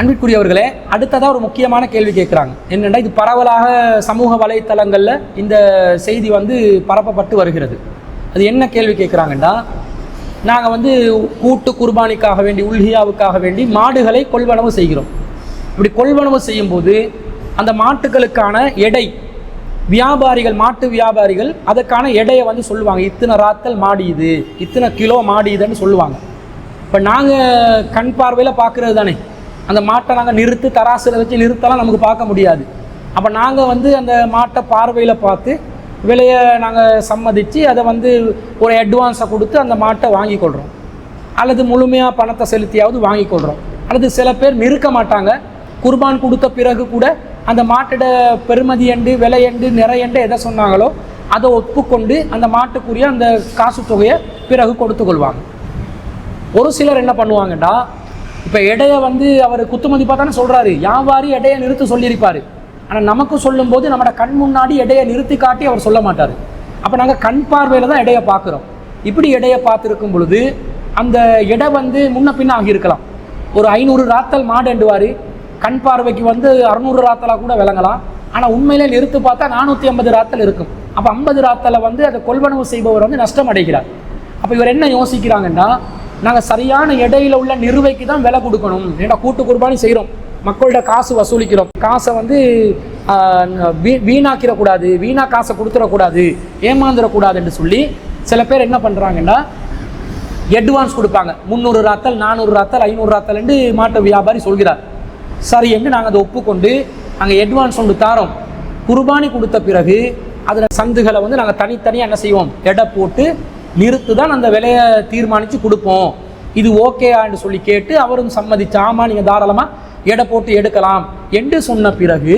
அன்பிற்குரியவர்களே அடுத்ததாக ஒரு முக்கியமான கேள்வி கேட்குறாங்க. என்னென்னா இது பரவலாக சமூக வலைத்தளங்களில் இந்த செய்தி வந்து பரப்பப்பட்டு வருகிறது. அது என்ன கேள்வி கேட்குறாங்கன்னா நாங்கள் வந்து கூட்டு குர்பானிக்காக வேண்டி உல்ஹியாவுக்காக வேண்டி மாடுகளை கொள்வனவு செய்கிறோம். இப்படி கொள்வனவு செய்யும்போது அந்த மாட்டுகளுக்கான எடை வியாபாரிகள் மாட்டு வியாபாரிகள் அதற்கான எடையை வந்து சொல்லுவாங்க. இத்தனை ராத்தல் மாடி இது இத்தனை கிலோ மாடி இதுன்னு சொல்லுவாங்க. இப்போ நாங்கள் கண் பார்வையில் பார்க்குறது தானே? அந்த மாட்டை நாங்கள் நிறுத்து தராசில் வச்சு நிறுத்தலாம் நமக்கு பார்க்க முடியாது. அப்போ நாங்கள் வந்து அந்த மாட்டை பார்வையில் பார்த்து விலையை நாங்கள் சம்மதித்து அதை வந்து ஒரு அட்வான்ஸை கொடுத்து அந்த மாட்டை வாங்கி கொள்கிறோம் அல்லது முழுமையாக பணத்தை செலுத்தியாவது வாங்கி கொள்கிறோம் அல்லது சில பேர் நிறுக்க மாட்டாங்க. குர்பான் கொடுத்த பிறகு கூட அந்த மாட்டோட பெருமதி எண்டு விலை எண்டு நிறையண்டு எதை சொன்னாங்களோ அதை ஒப்புக்கொண்டு அந்த மாட்டுக்குரிய அந்த காசு தொகையை பிறகு கொடுத்து கொள்வாங்க. ஒரு சிலர் என்ன பண்ணுவாங்கடா இப்போ எடையை வந்து அவர் குத்துமதி தானே சொல்கிறாரு வியாபாரி எடையை நிறுத்த சொல்லியிருப்பார். ஆனால் நமக்கு சொல்லும்போது நம்மளோட கண் முன்னாடி எடையை நிறுத்தி காட்டி அவர் சொல்ல மாட்டார். அப்போ நாங்கள் கண் பார்வையில் தான் எடையை பார்க்குறோம் இப்படி எடையை பார்த்துருக்கும் பொழுது அந்த எடை வந்து முன்ன பின்ன ஆகியிருக்கலாம். ஒரு ஐநூறு ராத்தல் மாடுண்டுவார் கண் பார்வைக்கு வந்து அறுநூறு ராத்தலாக கூட விளங்கலாம். ஆனால் உண்மையிலே நிறுத்து பார்த்தா நானூற்றி ஐம்பது ராத்தல் இருக்கும். அப்போ ஐம்பது ராத்தலை வந்து அதை கொள்வனவு செய்பவர் வந்து நஷ்டம் அடைகிறார். அப்போ இவர் என்ன யோசிக்கிறாங்கன்னா நாங்கள் சரியான இடையில உள்ள நிறுவைக்கு தான் விலை கொடுக்கணும். ஏன்னா கூட்டு குர்பானி செய்கிறோம் மக்கள்கிட்ட காசு வசூலிக்கிறோம். காசை வந்து வீ- வீணாக்கிடக்கூடாது வீணா காசை கொடுத்துடக்கூடாது ஏமாந்துடக்கூடாதுன்னு சொல்லி சில பேர் என்ன பண்ணுறாங்கன்னா அட்வான்ஸ் கொடுப்பாங்க. முந்நூறு ராத்தல் நானூறு ராத்தல் ஐநூறு ராத்தல்னு மாட்டு வியாபாரி சொல்கிறார். சரி என்று நாங்கள் அதை ஒப்புக்கொண்டு நாங்கள் அட்வான்ஸ் ஒன்று தாரோம். குர்பானி கொடுத்த பிறகு அதில் சந்துகளை வந்து நாங்கள் தனித்தனியாக என்ன செய்வோம்? எடை போட்டு நிறுத்து தான் அந்த விலையை தீர்மானித்து கொடுப்போம். இது ஓகேயான்னு சொல்லி கேட்டு அவரும் சம்மதிச்சு ஆமாம் நீங்கள் தாராளமாக எடை போட்டு எடுக்கலாம். என்று சொன்ன பிறகு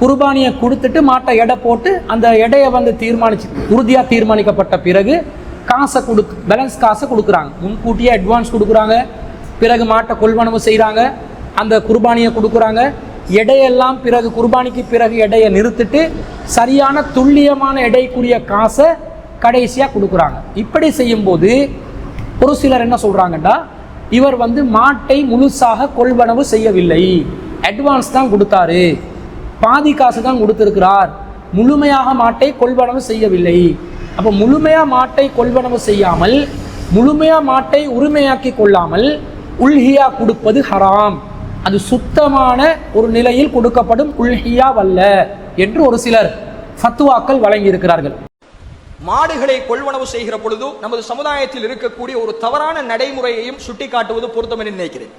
குர்பானியை கொடுத்துட்டு மாட்டை எடை போட்டு அந்த எடையை வந்து தீர்மானிச்சு உறுதியாக தீர்மானிக்கப்பட்ட பிறகு காசை கொடுக்கு பேலன்ஸ் காசை கொடுக்குறாங்க. முன்கூட்டியே அட்வான்ஸ் கொடுக்குறாங்க. பிறகு மாட்டை கொள்வனவு செய்கிறாங்க அந்த குர்பானியை கொடுக்குறாங்க. எடையெல்லாம் பிறகு குர்பானிக்கு பிறகு எடையை நிறுத்திட்டு சரியான துல்லியமான எடைக்குரிய காசை கடைசியாக கொடுக்குறாங்க. இப்படி செய்யும்போது ஒரு சிலர் என்ன சொல்கிறாங்கன்னா இவர் வந்து மாட்டை முழுசாக கொள்வனவு செய்யவில்லை. அட்வான்ஸ் தான் கொடுத்தாரு. பாதி காசு தான் கொடுத்திருக்கிறார். முழுமையாக மாட்டை கொள்வனவு செய்யவில்லை. அப்போ முழுமையாக மாட்டை கொள்வனவு செய்யாமல் முழுமையாக மாட்டை உரிமையாக்கி கொள்ளாமல் உள்ஹியா கொடுப்பது ஹராம். அது சுத்தமான ஒரு நிலையில் கொடுக்கப்படும் உள்ஹியா வல்ல என்று ஒரு சிலர் ஃபத்துவாக்கள் வழங்கியிருக்கிறார்கள். மாடுகளை கொள்வனவு செய்கிற பொழுது நமது சமுதாயத்தில் இருக்கக்கூடிய ஒரு தவறான நடைமுறையையும் சுட்டிக்காட்டுவது பொருத்தம் என்று நினைக்கிறேன்.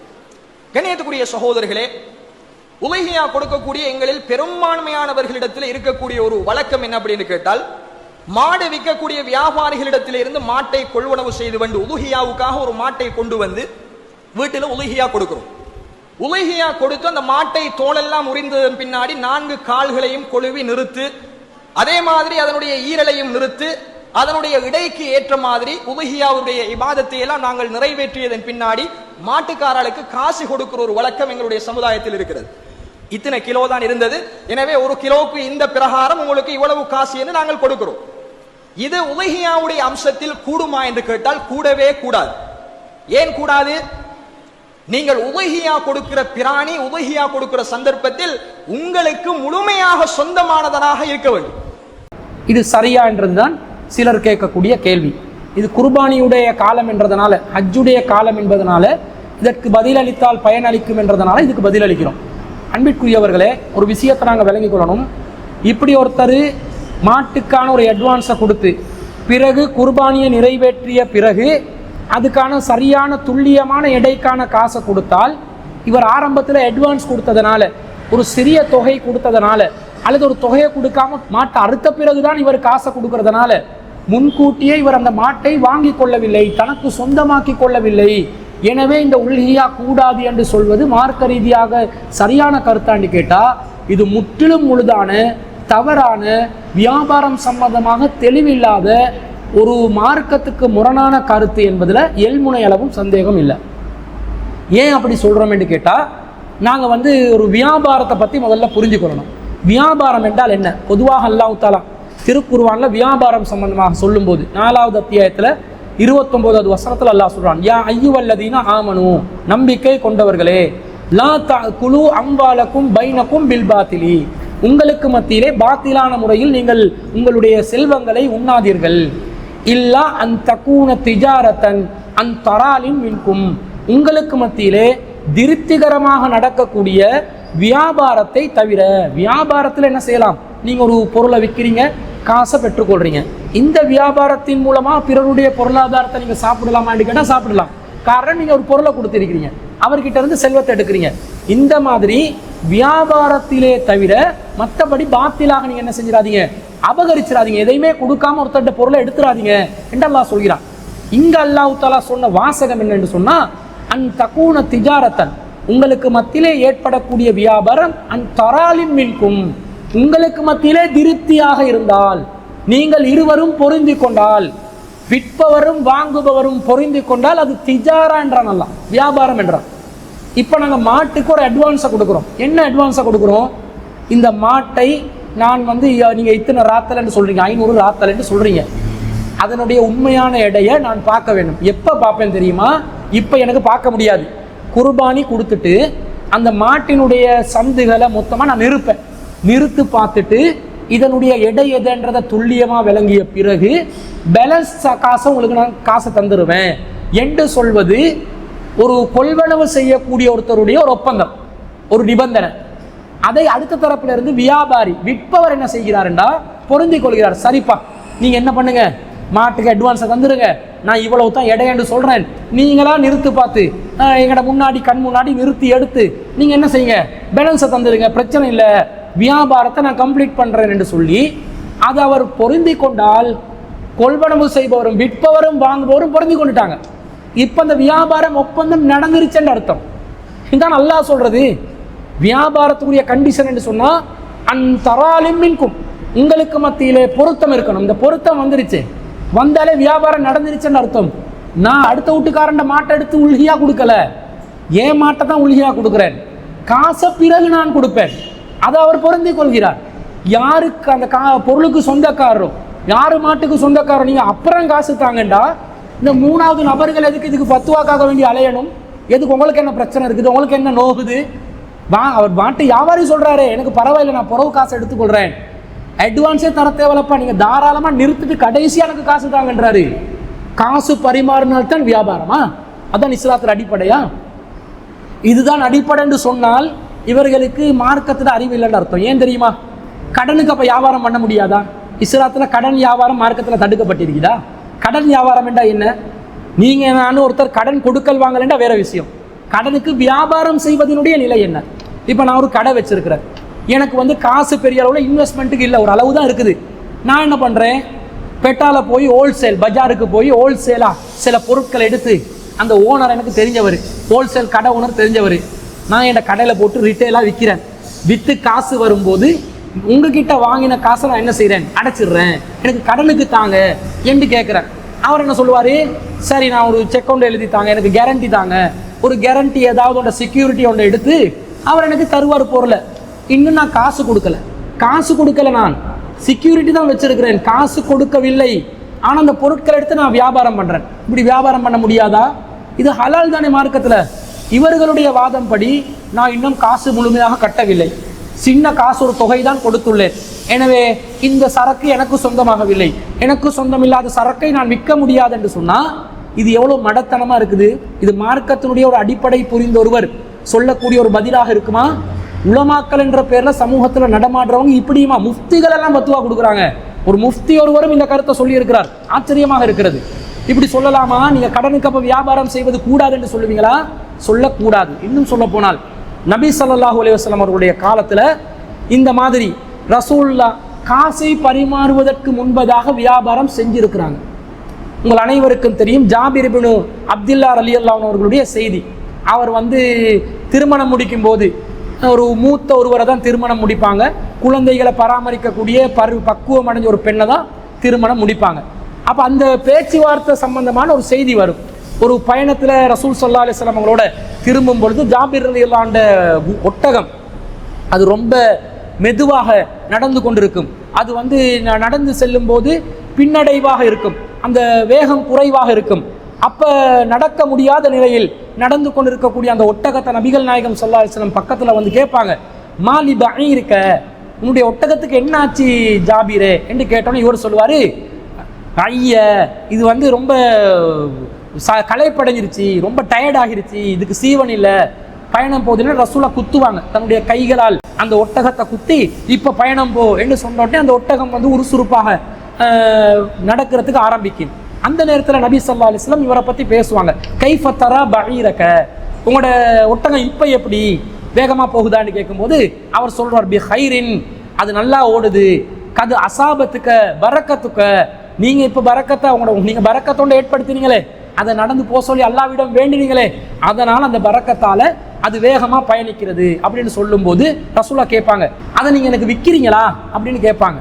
கண்ணியத்துக்குரிய சகோதரர்களே உலகியா கொடுக்கக்கூடிய எங்களில் பெரும்பான்மையானவர்களிடத்தில் இருக்கக்கூடிய ஒரு வழக்கம் என்ன அப்படின்னு கேட்டால் மாடு விற்கக்கூடிய வியாபாரிகளிடத்தில் இருந்து மாட்டை கொள்வனவு செய்து வந்து உலுகியாவுக்காக ஒரு மாட்டை கொண்டு வந்து வீட்டில் உலுகியா கொடுக்கிறோம். உலகியா கொடுத்து அந்த மாட்டை தோலெல்லாம் உரிந்ததன் பின்னாடி நான்கு கால்களையும் கொழுவி நிறுத்து அதே மாதிரி அதனுடைய ஈரலையும் நிறுத்து அதனுடைய இடைக்கு ஏற்ற மாதிரி உபகியாவுடைய இபாதத்தை எல்லாம் நாங்கள் நிறைவேற்றியதன் பின்னாடி மாட்டுக்காரர்களுக்கு காசு கொடுக்கிற ஒரு வழக்கம் எங்களுடைய சமுதாயத்தில் இருக்கிறது. இத்தனை கிலோ தான் இருந்தது. எனவே ஒரு கிலோவுக்கு இந்த பிரகாரம் உங்களுக்கு இவ்வளவு காசு என்று நாங்கள் கொடுக்கிறோம். இது உலகியாவுடைய அம்சத்தில் கூடுமா என்று கேட்டால் கூடவே கூடாது. ஏன் கூடாது? நீங்கள் உலகியா கொடுக்கிற பிராணி உலகியா கொடுக்கிற சந்தர்ப்பத்தில் உங்களுக்கு முழுமையாக சொந்தமானதனாக இருக்க வேண்டும். இது சரியா என்றதுதான் சிலர் கேட்கக்கூடிய கேள்வி. இது குர்பானியுடைய காலம் என்றதுனால ஹஜ்ஜுடைய காலம் என்பதனால இதற்கு பதிலளித்தால் பயனளிக்கும் என்றதுனால இதுக்கு பதிலளிக்கிறோம். அன்பிற்குரியவர்களே ஒரு விஷயத்தை நாங்கள் விளங்கிக் கொள்ளணும். இப்படி ஒருத்தர் மாட்டுக்கான ஒரு அட்வான்ஸை கொடுத்து பிறகு குர்பானியை நிறைவேற்றிய பிறகு அதுக்கான சரியான துல்லியமான எடைக்கான காசை கொடுத்தால் இவர் ஆரம்பத்தில் அட்வான்ஸ் கொடுத்ததுனால ஒரு சிறிய தொகை கொடுத்ததுனால அல்லது ஒரு தொகையை கொடுக்காம மாட்டை அறுத்த பிறகுதான் இவர் காசை கொடுக்கறதுனால முன்கூட்டியே இவர் அந்த மாட்டை வாங்கி கொள்ளவில்லை தனக்கு சொந்தமாக்கி கொள்ளவில்லை. எனவே இந்த உள்ஹியா கூடாது என்று சொல்வது மார்க்க ரீதியாக சரியான கருத்தாண்டு கேட்டா இது முற்றிலும் முழுதான தவறான வியாபாரம் சம்பந்தமாக தெளிவில்லாத ஒரு மார்க்கத்துக்கு முரணான கருத்து என்பதில் எல்முனை அளவும் சந்தேகம் இல்லை. ஏன் அப்படி சொல்கிறோம் என்று கேட்டால் நாங்கள் வந்து ஒரு வியாபாரத்தை பற்றி முதல்ல புரிஞ்சுக்கொள்ளணும். வியாபாரம் என்றால் என்ன? பொதுவாக அல்லாஹ் தாலா திருக்குருவானில் வியாபாரம் சம்பந்தமாக சொல்லும்போது நாலாவது அத்தியாயத்தில் இருபத்தொம்போதாவது வசனத்தில் அல்லாஹ் சொல்கிறான் யா ஐயுவல்லதீன ஆமனு நம்பிக்கை கொண்டவர்களே லா குழு அம்பாலக்கும் பைனக்கும் பில்பாத்திலி உங்களுக்கு மத்தியிலே பாத்திலான முறையில் நீங்கள் உங்களுடைய செல்வங்களை உண்ணாதீர்கள். இல்லா அந் தக்கூன திஜாரத்தன் அந் தராலின் மின்கும். உங்களுக்கு மத்தியிலே திருப்திகரமாக நடக்கக்கூடிய வியாபாரத்தை தவிர வியாபாரத்தில் என்ன செய்யலாம்? நீங்கள் ஒரு பொருளை விற்கிறீங்க காசை பெற்றுக்கொள்றீங்க. இந்த வியாபாரத்தின் மூலமாக பிறருடைய பொருளாதாரத்தை நீங்கள் சாப்பிடலாமான்னு கேட்டால் சாப்பிடலாம். காரணம் நீங்கள் ஒரு பொருளை கொடுத்துருக்கிறீங்க. அவர்கிட்ட இருந்து செல்வத்தை எடுக்கிறீங்க. இந்த மாதிரி வியாபாரத்திலே தவிர மற்றபடி பாத்திலாக நீங்கள் என்ன செஞ்சிடாதீங்க? அபகரிச்சிடாதீங்க. எதையுமே கொடுக்காம ஒருத்தட்ட பொருளை எடுத்துடாதீங்க என்று அல்லாஹ் சொல்கிறான். இங்க அல்லாஹு தாலா சொன்ன வாசகம் என்னன்னு சொன்னா அன் தக்கூன திஜாரத்தன் உங்களுக்கு மத்தியிலே ஏற்படக்கூடிய வியாபாரம் அண்ட் தராலின் மின்கும். உங்களுக்கு மத்தியிலே திருப்தியாக இருந்தால் நீங்கள் இருவரும் பொருந்தி கொண்டால் விற்பவரும் வாங்குபவரும் பொருந்தி கொண்டால் அது திஜாரா என்றான் அல்ல வியாபாரம் என்றான். இப்போ நாங்கள் மாட்டுக்கு ஒரு அட்வான்ஸை கொடுக்குறோம். என்ன அட்வான்ஸை கொடுக்குறோம்? இந்த மாட்டை நான் வந்து நீங்கள் இத்தனை ராத்தலைன்னு சொல்கிறீங்க ஐநூறு ராத்தலைன்னு சொல்கிறீங்க அதனுடைய உண்மையான எடையை நான் பார்க்க வேண்டும். எப்போ பார்ப்பேன் தெரியுமா? இப்போ எனக்கு பார்க்க முடியாது. குர்பானி கொடுத்துட்டு அந்த மாட்டினுடைய சந்துகளை மொத்தமாக நான் நிறுப்பேன். நிறுத்து பார்த்துட்டு இதனுடைய எடை எதுன்றதை துல்லியமாக விளங்கிய பிறகு பேலன்ஸ் காசை உங்களுக்கு நான் காசை தந்துடுவேன் என்று சொல்வது ஒரு கொள்வனவு செய்யக்கூடிய ஒருத்தருடைய ஒரு ஒப்பந்தம் ஒரு நிபந்தனை. அதை அடுத்த தரப்பிலிருந்து வியாபாரி விற்பவர் என்ன செய்கிறாருண்டா? பொருந்திக் கொள்கிறார். சரிப்பா நீங்க என்ன பண்ணுங்க? மாட்டுக்கு அட்வான்ஸை தந்துடுங்க நான் இவ்வளவு தான் எடை என்று சொல்கிறேன் நீங்களாக நிறுத்து பார்த்து எங்களோட எங்கட முன்னாடி கண் முன்னாடி நிறுத்தி எடுத்து நீங்கள் என்ன செய்யுங்க? பேலன்ஸை தந்துடுங்க பிரச்சனை இல்லை. வியாபாரத்தை நான் கம்ப்ளீட் பண்ணுறேன் என்று சொல்லி அதை அவர் பொருந்தி கொண்டால் கொள்வனவு செய்பவரும் விற்பவரும் வாங்குபவரும் பொருந்தி கொண்டுட்டாங்க. இப்போ அந்த வியாபாரம் ஒப்பந்தம் நடந்துருச்சுன்னு அர்த்தம். இதான் நல்லா சொல்கிறது வியாபாரத்துக்குரிய கண்டிஷன் என்று சொன்னால் அன் தராலிம் மின்கும் உங்களுக்கு மத்தியிலே பொருத்தம் இருக்கணும். இந்த பொருத்தம் வந்துருச்சு. வந்தாலே வியாபாரம் நடந்துருச்சுன்னு அர்த்தம். நான் அடுத்த வீட்டுக்காரண்ட மாட்டை எடுத்து உள்கியா கொடுக்கல. ஏன் மாட்டை தான் உள்கியா கொடுக்குறேன்? காசை பிறகு நான் கொடுப்பேன். அதை அவர் பொருந்தி கொள்கிறார். யாருக்கு அந்த கா பொருளுக்கு சொந்தக்காரரோ யார் மாட்டுக்கு சொந்தக்காரோ நீங்கள் அப்புறம் காசு தாங்கண்டா. இந்த மூணாவது நபர்கள் எதுக்கு இதுக்கு பத்துவாக்காக வேண்டி அலையணும்? எதுக்கு உங்களுக்கு என்ன பிரச்சனை இருக்குது? உங்களுக்கு என்ன நோகுது? வா அவர் மாட்டு வியாபாரி சொல்கிறாரு எனக்கு பரவாயில்லை நான் புறவு காசு எடுத்துக்கொள்கிறேன் அட்வான்ஸே தர தேவையில்லப்பா. நீங்க தாராளமா நிறுத்திட்டு கடைசியா எனக்கு காசு தாங்கன்றாரு. காசு பரிமாறினால்தான் வியாபாரமா? அதான் இஸ்லாத்துல அடிப்படையா? இதுதான் அடிப்படைன்னு சொன்னால் இவர்களுக்கு மார்க்கத்தில் அறிவு இல்லைன்னு அர்த்தம். ஏன் தெரியுமா? கடனுக்கு அப்போ வியாபாரம் பண்ண முடியாதா? இஸ்லாத்தில் கடன் வியாபாரம் மார்க்கத்தில் தடுக்கப்பட்டிருக்குதா? கடன் வியாபாரம் என்றா என்ன? நீங்கள் நானும் ஒருத்தர் கடன் கொடுக்கல் வாங்கலண்டா வேற விஷயம். கடனுக்கு வியாபாரம் செய்வதனுடைய நிலை என்ன? இப்போ நான் ஒரு கடை வச்சிருக்கிறேன். எனக்கு வந்து காசு பெரிய அளவில் இன்வெஸ்ட்மெண்ட்டுக்கு இல்லை ஒரு அளவு தான் இருக்குது. நான் என்ன பண்ணுறேன் பெட்டாவில் போய் ஹோல்சேல் பஜாருக்கு போய் ஹோல்சேலாக சில பொருட்களை எடுத்து அந்த ஓனர் எனக்கு தெரிஞ்சவர் ஹோல்சேல் கடை ஓனர் தெரிஞ்சவர் நான் என் கடையில் போட்டு ரிட்டைலாக விற்கிறேன் விற்று காசு வரும்போது உங்ககிட்ட வாங்கின காசை நான் என்ன செய்கிறேன் அடைச்சிடுறேன். எனக்கு கடனுக்கு தாங்க என்று கேட்குறேன் அவர் என்ன சொல்லுவார்? சரி நான் ஒரு செக் ஒன்று எழுதி தாங்க எனக்கு கேரண்டி தாங்க. ஒரு கேரண்டி ஏதாவது ஒன்று செக்யூரிட்டி ஒன்று எடுத்து அவர் எனக்கு தருவார் பொருளை இன்னும் நான் காசு கொடுக்கல. காசு கொடுக்கல நான். செக்யூரிட்டி தான் வச்சிருக்கிறேன். காசு கொடுக்கவில்லை. ஆனால் அந்த பொருட்களை எடுத்து நான் வியாபாரம் பண்ணுறேன் இப்படி வியாபாரம் பண்ண முடியாதா? இது ஹலால் தானே மார்க்கத்தில். இவர்களுடைய வாதம் படி நான் இன்னும் காசு முழுமையாக கட்டவில்லை. சின்ன காசு ஒரு தொகை தான் கொடுத்துள்ளேன். எனவே இந்த சரக்கு எனக்கு சொந்தமாகவில்லை. எனக்கு சொந்தமில்லாத சரக்கை நான் விற்க முடியாது என்று சொன்னால் இது எவ்வளோ மடத்தனமாக இருக்குது? இது மார்க்கத்தினுடைய ஒரு அடிப்படை புரிந்த ஒருவர் சொல்லக்கூடிய ஒரு பதிலாக இருக்குமா? உலமாக்கல் என்ற பேரில் சமூகத்தில் நடமாடுறவங்க இப்படியுமா? முஃப்திகள் எல்லாம் பத்துவா கொடுக்குறாங்க. ஒரு முஃப்தி ஒருவரும் இந்த கருத்தை சொல்லியிருக்கிறார். ஆச்சரியமாக இருக்கிறது. இப்படி சொல்லலாமா? நீங்கள் கடனுக்கு அப்போ வியாபாரம் செய்வது கூடாது என்று சொல்லுவீங்களா? சொல்லக்கூடாது. இன்னும் சொல்ல போனால் நபி சல்லாஹூ அலைஹி அவர்களுடைய காலத்தில் இந்த மாதிரி ரசூல்லா காசை பரிமாறுவதற்கு முன்பதாக வியாபாரம் செஞ்சிருக்கிறாங்க. உங்கள் அனைவருக்கும் தெரியும் ஜாபிர் அப்துல்லா அலி அவர்களுடைய செய்தி. அவர் வந்து திருமணம் முடிக்கும் போது ஒரு மூத்த ஒருவரை தான் திருமணம் முடிப்பாங்க. குழந்தைகளை பராமரிக்கக்கூடிய பரு பக்குவம் அடைஞ்ச ஒரு பெண்ணை தான் திருமணம் முடிப்பாங்க. அப்போ அந்த பேச்சுவார்த்தை சம்பந்தமான ஒரு செய்தி வரும். ஒரு பயணத்தில் ரசூல் சல்லா அலிஸ்லாம் அவங்களோட திரும்பும் பொழுது ஜாபிர் அலி அல்லாண்ட ஒட்டகம். அது ரொம்ப மெதுவாக நடந்து கொண்டிருக்கும். அது வந்து நடந்து செல்லும் போது பின்னடைவாக இருக்கும். அந்த வேகம் குறைவாக இருக்கும். அப்போ நடக்க முடியாத நிலையில் நடந்து கொண்டிருக்கக்கூடிய அந்த ஒட்டகத்தை நபிகள் நாயகம் சொல்லா அலைஹி பக்கத்தில் வந்து கேட்பாங்க மாலி இருக்க உன்னுடைய ஒட்டகத்துக்கு என்ன ஆச்சு ஜாபீரே? என்று கேட்டோன்னே இவர் சொல்லுவார் ஐய இது வந்து ரொம்ப ச களைப்படைஞ்சிருச்சு ரொம்ப டயர்ட் ஆகிருச்சு இதுக்கு சீவன் இல்லை. பயணம் போகுதுன்னு ரசூலா குத்துவாங்க தன்னுடைய கைகளால் அந்த ஒட்டகத்தை குத்தி இப்போ பயணம் போ என்று சொன்ன உடனே அந்த ஒட்டகம் வந்து உருசுறுப்பாக நடக்கிறதுக்கு ஆரம்பிக்கும். அந்த நேரத்தில் நபி சல்லா அலிஸ்லாம் இவரை பற்றி பேசுவாங்க. கைஃபத்தரா பகீரக. உங்களோட ஒட்டகம் இப்போ எப்படி? வேகமாக போகுதான்னு கேட்கும்போது அவர் சொல்கிறார் பி ஹைரின். அது நல்லா ஓடுது. கது அசாபத்துக்க பறக்கத்துக்க நீங்கள் இப்போ பறக்கத்தை உங்களோட நீங்கள் பரக்கத்தோட ஏற்படுத்தினீங்களே அதை நடந்து போக சொல்லி அல்லாவிடம் வேண்டினீங்களே அதனால் அந்த பறக்கத்தால் அது வேகமாக பயணிக்கிறது அப்படின்னு சொல்லும்போது ரசூலா கேட்பாங்க. அதை நீங்கள் எனக்கு விற்கிறீங்களா அப்படின்னு கேட்பாங்க.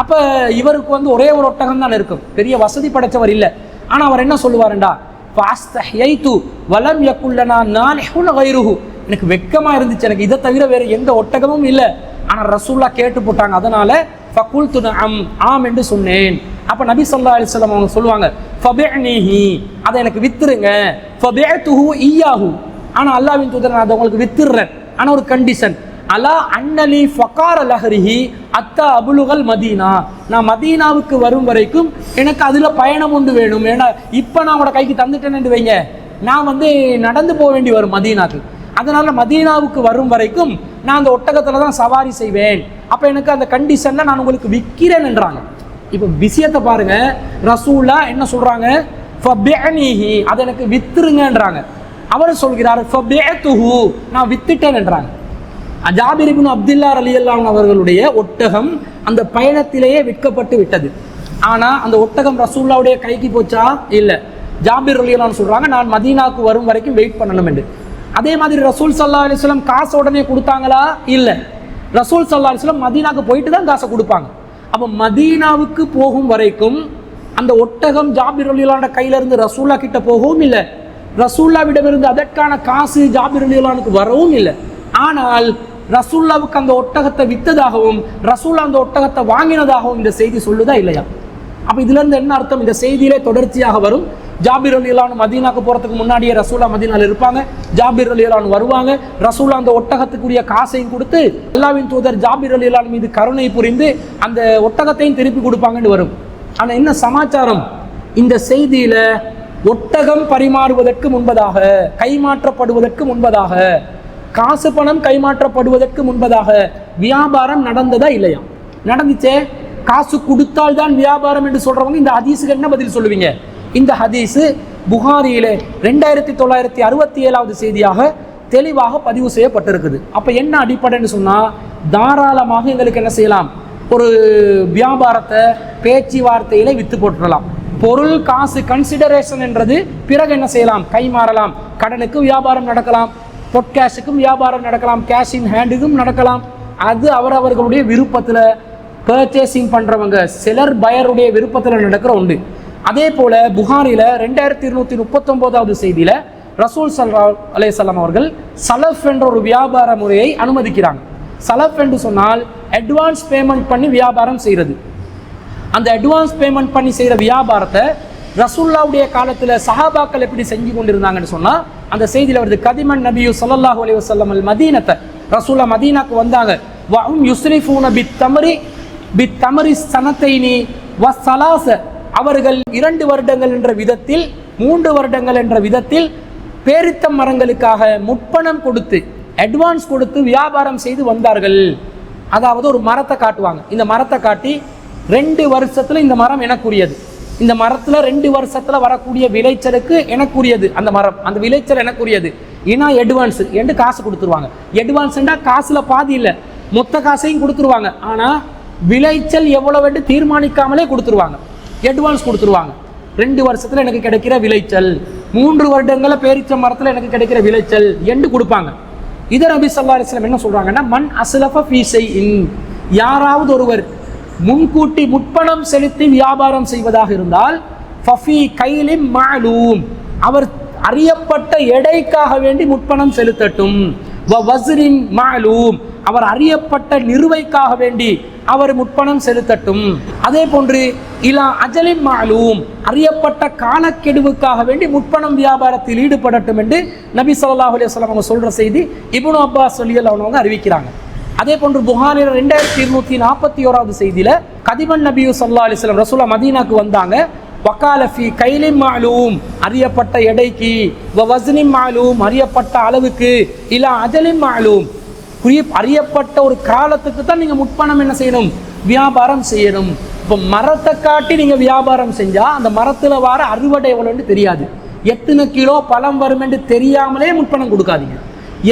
அப்போ இவருக்கு வந்து ஒரே ஒரு ஒட்டகம் தான் இருக்கும். பெரிய வசதி படைச்சவர் இல்லை. ஆனால் அவர் என்ன சொல்லுவாருண்டா? ஃபாஸ்தஹ்யைது வலம் யக்குள்ளனா நாலிஹுன் வயிறுகு எனக்கு வெக்கமாக இருந்துச்சு. எனக்கு இதை தவிர வேறு எந்த ஒட்டகமும் இல்லை. ஆனால் ரசூல்லா கேட்டு போட்டாங்க. அதனால ஃபகுல்து அம் ஆம் என்று சொன்னேன். அப்போ நபி சொல்லா அலைஹி அவங்க சொல்லுவாங்க ஃபபிஅனிஹி. அதை எனக்கு வித்துருங்க. துஹு ஈயாஹு. ஆனால் அல்லாஹ்வின் தூதர் நான் அதை உங்களுக்கு வித்துடுறேன் ஆனால் ஒரு கண்டிஷன் அலா அன்னலி ஃபக்கார் லஹரிஹி அத்தா அபுலுகல் மதீனா. நான் மதீனாவுக்கு வரும் வரைக்கும் எனக்கு அதில் பயணம் உண்டு வேணும். ஏன்னா இப்போ நான் உங்களோட கைக்கு தந்துட்டேன்னு வைங்க. நான் வந்து நடந்து போக வேண்டி வரும் மதீனாக்கு. அதனால் மதீனாவுக்கு வரும் வரைக்கும் நான் அந்த ஒட்டகத்தில் தான் சவாரி செய்வேன். அப்போ எனக்கு அந்த கண்டிஷனில் நான் உங்களுக்கு விற்கிறேன் என்றாங்க. இப்போ விஷயத்தை பாருங்க. ரசூலா என்ன சொல்கிறாங்க ஃபபிஅனிஹி அதை எனக்கு வித்துருங்கன்றாங்க அவர் சொல்கிறார் ஃபபிஅத்துஹு நான் வித்துட்டேன் என்றாங்க. அஜாபிரிபின் அப்துல்லா அலியல்லாம் அவர்களுடைய ஒட்டகம் அந்த பயணத்திலேயே விற்கப்பட்டு விட்டது. ஆனால் அந்த ஒட்டகம் ரசூல்லாவுடைய கைக்கு போச்சா? இல்லை. ஜாபிர் ரலியல்லாஹு சொல்கிறாங்க நான் மதீனாவுக்கு வரும் வரைக்கும் வெயிட் பண்ணணும் என்று. அதே மாதிரி ரசூல் சல்லா அலிஸ்லாம் காசு உடனே கொடுத்தாங்களா? இல்லை. ரசூல் சல்லா அலிஸ்லாம் மதீனாவுக்கு போயிட்டு தான் காசை கொடுப்பாங்க. அப்போ மதீனாவுக்கு போகும் வரைக்கும் அந்த ஒட்டகம் ஜாபிர் அலியலான கையில இருந்து ரசூல்லா கிட்ட போகவும் இல்லை. ரசூல்லாவிடமிருந்து அதற்கான காசு ஜாபிர் அலியலானுக்கு வரவும் இல்லை. ஆனால் ரசூல்லாவுக்கு அந்த ஒட்டகத்தை வித்ததாகவும் ரசூல்லா அந்த ஒட்டகத்தை வாங்கினதாகவும் இந்த செய்தி சொல்லுதா இல்லையா? அப்போ இதுலேருந்து என்ன அர்த்தம்? இந்த செய்தியிலே தொடர்ச்சியாக வரும். ஜாபிர் அலிலான் மதீனாக்கு போகிறதுக்கு முன்னாடியே ரசூலா மதீனால இருப்பாங்க. ஜாபிர் அலிலான் வருவாங்க. ரசூலா அந்த ஒட்டகத்துக்குரிய காசையும் கொடுத்து அல்லாவின் தூதர் ஜாபிர் அலிலான் மீது கருணை புரிந்து அந்த ஒட்டகத்தையும் திருப்பி கொடுப்பாங்கன்னு வரும். ஆனால் என்ன சமாச்சாரம்? இந்த செய்தியில் ஒட்டகம் பரிமாறுவதற்கு முன்பதாக கைமாற்றப்படுவதற்கு முன்பதாக காசு பணம் கைமாற்றப்படுவதற்கு முன்பதாக வியாபாரம் நடந்ததா இல்லையா? நடந்துச்சே. காசு கொடுத்தால் தான் வியாபாரம் என்று சொல்றவங்க இந்த ஹதீஸுக்கு என்ன பதில் சொல்லுவீங்க? இந்த ஹதீஸு புகாரியிலே ரெண்டாயிரத்தி தொள்ளாயிரத்தி அறுபத்தி ஏழாவது செய்தியாக தெளிவாக பதிவு செய்யப்பட்டிருக்குது. அப்போ என்ன அடிப்படைன்னு சொன்னால் தாராளமாக எங்களுக்கு என்ன செய்யலாம்? ஒரு வியாபாரத்தை பேச்சுவார்த்தையில வித்து போட்டுடலாம் பொருள் காசு கன்சிடரேஷன் என்றது பிறகு என்ன செய்யலாம்? கை மாறலாம் கடனுக்கு வியாபாரம் நடக்கலாம். பொட்காஷுக்கும் வியாபாரம் நடக்கலாம் கேஷ் இன் ஹேண்டுக்கும் நடக்கலாம். அது அவரவர்களுடைய விருப்பத்தில் பர்ச்சேசிங் பண்ணுறவங்க சிலர் பயருடைய விருப்பத்தில் நடக்கிற உண்டு. அதே போல் புகாரில் ரெண்டாயிரத்தி இருநூத்தி முப்பத்தொம்போதாவது செய்தியில் ரசூல் சல்லா அலையம் அவர்கள் சலஃப் என்ற ஒரு வியாபார முறையை அனுமதிக்கிறாங்க. சலஃப் என்று சொன்னால் அட்வான்ஸ் பேமெண்ட் பண்ணி வியாபாரம் செய்கிறது அந்த அட்வான்ஸ் பேமெண்ட் பண்ணி செய்கிற வியாபாரத்தை ரசூல்லாவுடைய காலத்தில் சஹாபாக்கள் எப்படி செஞ்சு கொண்டிருந்தாங்கன்னு சொன்னால் அந்த செய்தியில் வருது கதிமன் நபியு சல்லாஹூ அலி வஸல்லம் அல் மதீனத்தை. ரசூல்லா மதீனாக்கு வந்தாங்க. வஹும் யுஸ்ரிஃபூன பித் தமரி பித் தமரி சனத்தைனி வ சலாச அவர்கள் இரண்டு வருடங்கள் என்ற விதத்தில் மூன்று வருடங்கள் என்ற விதத்தில் பேரித்த மரங்களுக்காக முற்பணம் கொடுத்து அட்வான்ஸ் கொடுத்து வியாபாரம் செய்து வந்தார்கள். அதாவது ஒரு மரத்தை காட்டுவாங்க. இந்த மரத்தை காட்டி ரெண்டு வருஷத்தில் இந்த மரம் எனக்குரியது. இந்த மரத்தில் ரெண்டு வருஷத்தில் வரக்கூடிய விளைச்சலுக்கு எனக்குரியது. அந்த மரம் அந்த விளைச்சல் எனக்குரியது. ஏன்னா அட்வான்ஸ் என்று காசு கொடுத்துருவாங்க. அட்வான்ஸ்ண்டா காசில் பாதி இல்லை. மொத்த காசையும் கொடுத்துருவாங்க. ஆனால் விளைச்சல் எவ்வளவு தீர்மானிக்காமலே கொடுத்துருவாங்க. அட்வான்ஸ் கொடுத்துருவாங்க. ரெண்டு வருஷத்தில் எனக்கு கிடைக்கிற விளைச்சல் மூன்று வருடங்களில் பேரிச்ச மரத்தில் எனக்கு கிடைக்கிற விளைச்சல் என்று கொடுப்பாங்க. இதை நபி ஸல்லல்லாஹு என்ன சொல்கிறாங்கன்னா மண் அஸ்லஃப ஃபீ யாராவது ஒருவர் முன்கூட்டி முற்பணம் செலுத்தி வியாபாரம் செய்வதாக இருந்தால் ஃபஃபி கைலிம் மாலூம் அவர் அறியப்பட்ட எடைக்காக வேண்டி முற்பணம் செலுத்தட்டும். வ வஸ்ரின் மாலூம் அவர் அறியப்பட்ட நிறுவைக்காக வேண்டி அவர் முற்பணம் செலுத்தட்டும். அதே போன்று இலா அஜலின் மாலூம் அறியப்பட்ட காலக்கெடுவுக்காக வேண்டி முற்பணம் வியாபாரத்தில் ஈடுபடட்டும் என்று நபி ஸல்லல்லாஹு அலைஹி வஸல்லம் அவங்க சொல்ற செய்தி இப்னு அப்பா சொல்லியல் அவங்க அறிவிக்கிறாங்க. அதே போன்று புகாரில் ரெண்டாயிரத்தி இருநூத்தி நாற்பத்தி ஓராவது செய்தியில கதிபன் நபியு சல்லா அலிஸ்லாம் ரசூலா மதீனாக்கு வந்தாங்க. வக்காலஃபி கைலி மாலூம் அறியப்பட்ட எடைக்கு வ மாலூம் அறியப்பட்ட அளவுக்கு இல்ல அஜலி மாலூம். அறியப்பட்ட ஒரு காலத்துக்கு தான் நீங்கள் முற்பணம் என்ன செய்யணும்? வியாபாரம் செய்யணும். இப்போ மரத்தை காட்டி நீங்கள் வியாபாரம் செஞ்சால் அந்த மரத்தில் வர அறுவடை எவ்வளோன்னு தெரியாது. எத்தனை கிலோ பழம் வரும் என்று தெரியாமலே முற்பணம் கொடுக்காதீங்க.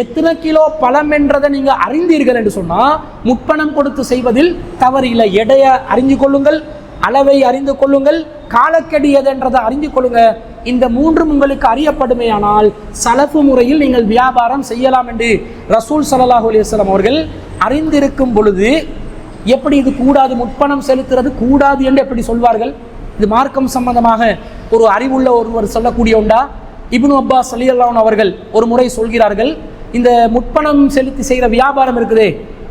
எத்தனை கிலோ பழம் என்றதை நீங்க அறிந்தீர்கள் என்று சொன்னால் முட்பணம் கொடுத்து செய்வதில் தவறில்லை. எடையை அறிந்து கொள்ளுங்கள் அளவை அறிந்து கொள்ளுங்கள் காலக்கெடு எதென்றதை அறிந்து கொள்ளுங்க. இந்த மூன்றும் உங்களுக்கு அறியப்படுமையானால் சலப்பு முறையில் நீங்கள் வியாபாரம் செய்யலாம் என்று ரசூல் சல்லாஹூ அலிஸ்லாம் அவர்கள் அறிந்திருக்கும் பொழுது எப்படி இது கூடாது முற்பணம் செலுத்துறது கூடாது என்று எப்படி சொல்வார்கள்? இது மார்க்கம் சம்பந்தமாக ஒரு அறிவுள்ள ஒருவர் சொல்லக்கூடிய உண்டா? இப்னு அப்பாஸ் அலியல்லான் அவர்கள் ஒரு முறை சொல்கிறார்கள் இந்த முற்பணம் செலுத்தி செய்கிற வியாபாரம் இருக்குதே.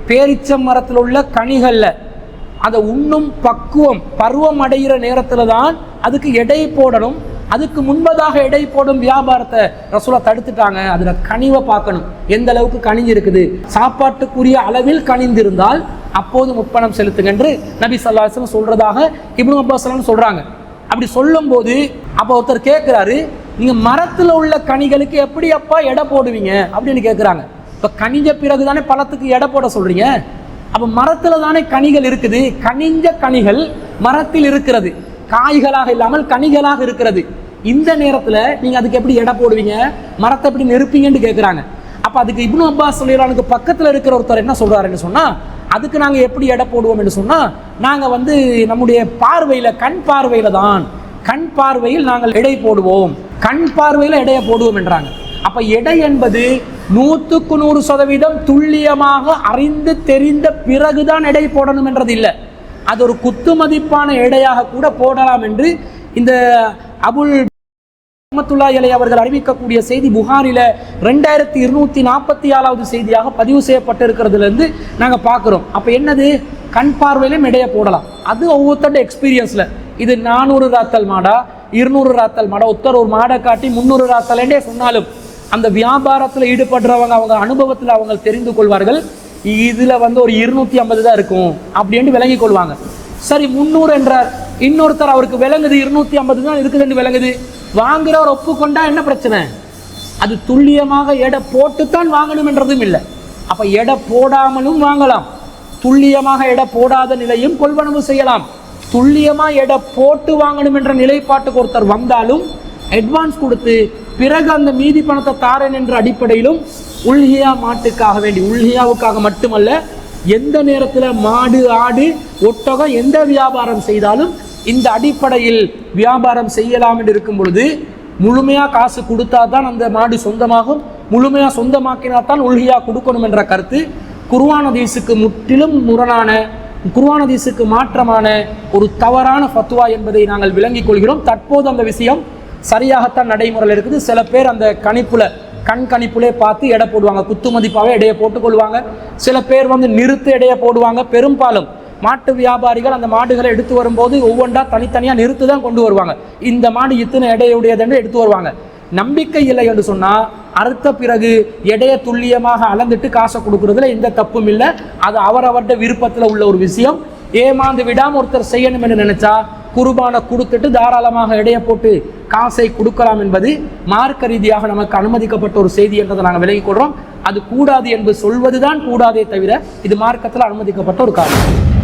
பேரிச்சம் மரத்தில் உள்ள கனிகளில். அதை உண்ணும் பக்குவம் பருவம் அடைகிற நேரத்தில் தான் அதுக்கு எடை போடணும். அதுக்கு முன்பதாக எடை போடும் வியாபாரத்தை ரசூலா தடுத்துட்டாங்க. அதில் கனிவை பார்க்கணும். எந்த அளவுக்கு கனிஞ்சு இருக்குது. சாப்பாட்டுக்குரிய அளவில் கனிந்திருந்தால் அப்போது முற்பணம் செலுத்துங்கன்று நபி சல்லாஹம் சொல்றதாக இப்னு அப்பாஸ்லாம் சொல்றாங்க. அப்படி சொல்லும்போது அப்போ ஒருத்தர் கேட்குறாரு நீங்கள் மரத்தில் உள்ள கனிகளுக்கு எப்படி அப்பா எடை போடுவீங்க? அப்படின்னு கேட்குறாங்க இப்போ கனிஞ்ச பிறகு தானே பழத்துக்கு எடை போட சொல்கிறீங்க அப்போ மரத்தில் தானே கனிகள் இருக்குது. கனிஞ்ச கனிகள் மரத்தில் இருக்கிறது. காய்களாக இல்லாமல் கனிகளாக இருக்கிறது. இந்த நேரத்தில் நீங்கள் அதுக்கு எப்படி எடை போடுவீங்க? மரத்தை எப்படி நெருப்பீங்கன்னு கேட்குறாங்க அப்போ அதுக்கு இப்னு அப்பாஸ் சொல்லிடுறானுக்கு பக்கத்தில் இருக்கிற ஒருத்தர் என்ன சொல்கிறாருன்னு சொன்னால் அதுக்கு நாங்கள் எப்படி எடை போடுவோம் என்று சொன்னால் நாங்கள் வந்து நம்முடைய பார்வையில் கண் பார்வையில் தான் கண் பார்வையில் நாங்கள் எடை போடுவோம். கண் பார்வையில் எடையை போடுவோம் என்றாங்க. அப்ப எடை என்பது நூற்றுக்கு நூறு சதவீதம் துல்லியமாக அறிந்து தெரிந்த பிறகுதான் எடை போடணும் என்றது இல்லை. அது ஒரு குத்து மதிப்பான எடையாக கூட போடலாம் என்று இந்த அபுல் ரஹ்மத்துல்லாஹி இலை அவர்கள் அறிவிக்கக்கூடிய செய்தி புகாரில ரெண்டாயிரத்தி இருநூத்தி நாற்பத்தி ஏழாவது செய்தியாக பதிவு செய்யப்பட்டிருக்கிறதுலேருந்து நாங்கள் பார்க்குறோம். அப்போ என்னது? கண் பார்வையிலும் இடைய போடலாம். அது ஒவ்வொருத்தருடைய எக்ஸ்பீரியன்ஸில் இது நானூறு ராத்தல் மாடா இருநூறு ராத்தல் மாடா. ஒருத்தர் ஒரு மாடை காட்டி முந்நூறு ராத்தல்ன்றே சொன்னாலும் அந்த வியாபாரத்தில் ஈடுபடுறவங்க அவங்க அனுபவத்தில் அவங்க தெரிந்து கொள்வார்கள் இதில் வந்து ஒரு இருநூற்றி ஐம்பது தான் இருக்கும் அப்படின்னு விளங்கி கொள்வாங்க. சரி முந்நூறு என்றார். இன்னொருத்தர் அவருக்கு விளங்குது இருநூற்றி ஐம்பது தான் இருக்குதுன்னு விளங்குது. வாங்குறவர் ஒப்புக்கொண்டா என்ன பிரச்சனை? அது துல்லியமாக எடை போட்டுத்தான் வாங்கணும் என்றதும் இல்லை. அப்போ எடை போடாமலும் வாங்கலாம். துல்லியமாக எடை போடாத நிலையும் கொள்வனவு செய்யலாம். துல்லியமாக எடை போட்டு வாங்கணும் என்ற நிலைப்பாட்டுக்கு ஒருத்தர் வந்தாலும் அட்வான்ஸ் கொடுத்து பிறகு அந்த மீதி பணத்தை தாரேன் என்ற அடிப்படையிலும் உள்ஹியா மாட்டுக்காக வேண்டி உள்ஹியாவுக்காக மட்டுமல்ல எந்த நேரத்தில் மாடு ஆடு ஒட்டகம் எந்த வியாபாரம் செய்தாலும் இந்த அடிப்படையில் வியாபாரம் செய்யலாம் என்று இருக்கும் பொழுது முழுமையாக காசு கொடுத்தா தான் அந்த மாடு சொந்தமாகும் முழுமையாக சொந்தமாக்கினா தான் உள்ஹியா கொடுக்கணும் என்ற கருத்து குருவானதீசுக்கு முற்றிலும் முரணான குர்ஆன் மாற்றமான ஒரு தவறான ஃபத்வா என்பதை நாங்கள் விளங்கிக் கொள்கிறோம். தற்போது அந்த விஷயம் சரியாகத்தான் நடைமுறையில் இருக்குது. சில பேர் அந்த கணிப்பில் கண் கணிப்புலே பார்த்து எடை போடுவாங்க. குத்து மதிப்பாகவே எடையை போட்டுக்கொள்வாங்க சில பேர் வந்து நிறுத்து எடையை போடுவாங்க. பெரும்பாலும் மாட்டு வியாபாரிகள் அந்த மாடுகளை எடுத்து வரும்போது ஒவ்வொன்றா தனித்தனியாக நிறுத்து தான் கொண்டு வருவாங்க. இந்த மாடு இத்தனை எடையுடையதுன்னு எடுத்து வருவாங்க. நம்பிக்கை இல்லை என்று சொன்னால் அறுத்த பிறகு எடையை துல்லியமாக அளந்துட்டு காசை கொடுக்கறதுல எந்த தப்பும் இல்லை. அது அவரவர்கிட்ட விருப்பத்தில் உள்ள ஒரு விஷயம். ஏமாந்து விடாம ஒருத்தர் செய்யணும் என்று நினைச்சா குருபானை கொடுத்துட்டு தாராளமாக எடையை போட்டு காசை கொடுக்கலாம் என்பது மார்க்க ரீதியாக நமக்கு அனுமதிக்கப்பட்ட ஒரு செய்தி என்றதை நாங்கள் விலகிக் கொள்கிறோம் அது கூடாது என்று சொல்வதுதான் கூடாதே தவிர இது மார்க்கத்தில் அனுமதிக்கப்பட்ட ஒரு காரணம்